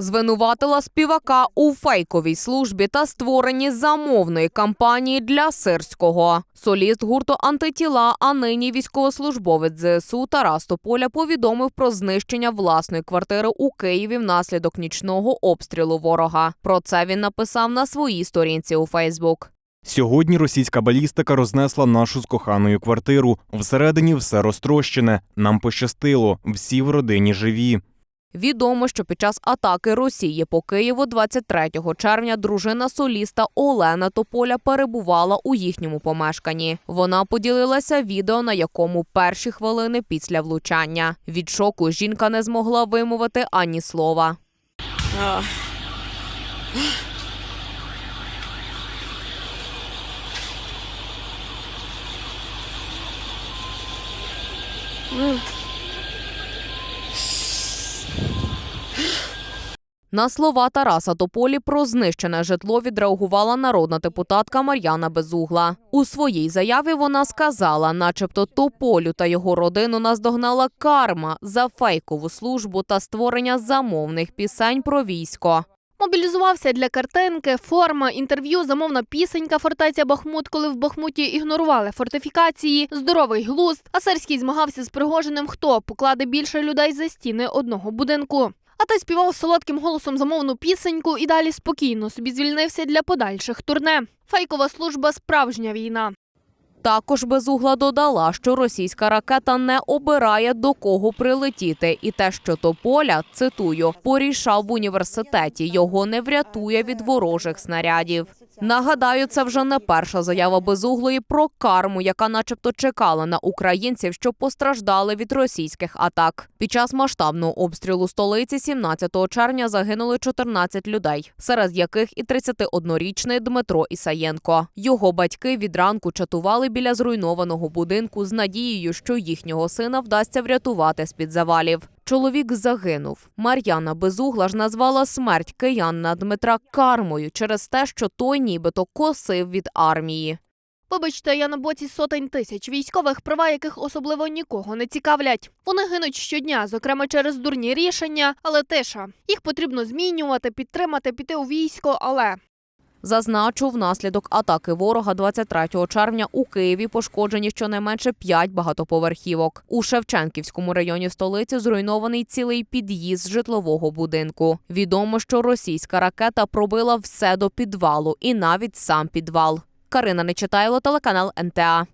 Звинуватила співака у фейковій службі та створенні замовної кампанії для сирського. Соліст гурту антитіла, а нині військовослужбовець ЗСУ Тарас Тополя повідомив про знищення власної квартири у Києві внаслідок нічного обстрілу ворога. Про це він написав на своїй сторінці у Фейсбук. Сьогодні російська балістика рознесла нашу з коханою квартиру. Всередині все розтрощене. Нам пощастило, всі в родині живі. Відомо, що під час атаки Росії по Києву 23 червня дружина соліста Олена Тополя перебувала у їхньому помешканні. Вона поділилася відео, на якому перші хвилини після влучання. Від шоку жінка не змогла вимовити ані слова. А. На слова Тараса Тополі про знищене житло відреагувала народна депутатка Мар'яна Безугла. У своїй заяві вона сказала, начебто Тополю та його родину наздогнала карма за фейкову службу та створення замовних пісень про військо. Мобілізувався для картинки, форма, інтерв'ю, замовна пісенька фортеця Бахмут, коли в Бахмуті ігнорували фортифікації, здоровий глузд. А змагався з Пригожиним, хто покладе більше людей за стіни одного будинку. А той співав солодким голосом замовну пісеньку і далі спокійно собі звільнився для подальших турне. Фейкова служба справжня війна. Також Безугла додала, що російська ракета не обирає до кого прилетіти, і те, що Тополя, цитую, порішав в університеті, його не врятує від ворожих снарядів. Нагадаю, це вже не перша заява Безуглої про карму, яка, начебто, чекала на українців, що постраждали від російських атак. Під час масштабного обстрілу столиці 17 червня загинули 14 людей, серед яких і 31-річний Дмитро Ісаєнко. Його батьки від ранку чатували біля зруйнованого будинку з надією, що їхнього сина вдасться врятувати з під завалів. Чоловік загинув. Мар'яна Безугла ж назвала смерть киянна Дмитра кармою через те, що той нібито косив від армії. Вибачте, я на боці сотень тисяч військових, права яких особливо нікого не цікавлять. Вони гинуть щодня, зокрема через дурні рішення, але тиша. Їх потрібно змінювати, підтримати, піти у військо, але Зазначу, внаслідок атаки ворога 23 червня у Києві пошкоджені щонайменше 5 багатоповерхівок. У Шевченківському районі столиці зруйнований цілий під'їзд житлового будинку. Відомо, що російська ракета пробила все до підвалу і навіть сам підвал. Карина Нечитайло, телеканал НТА.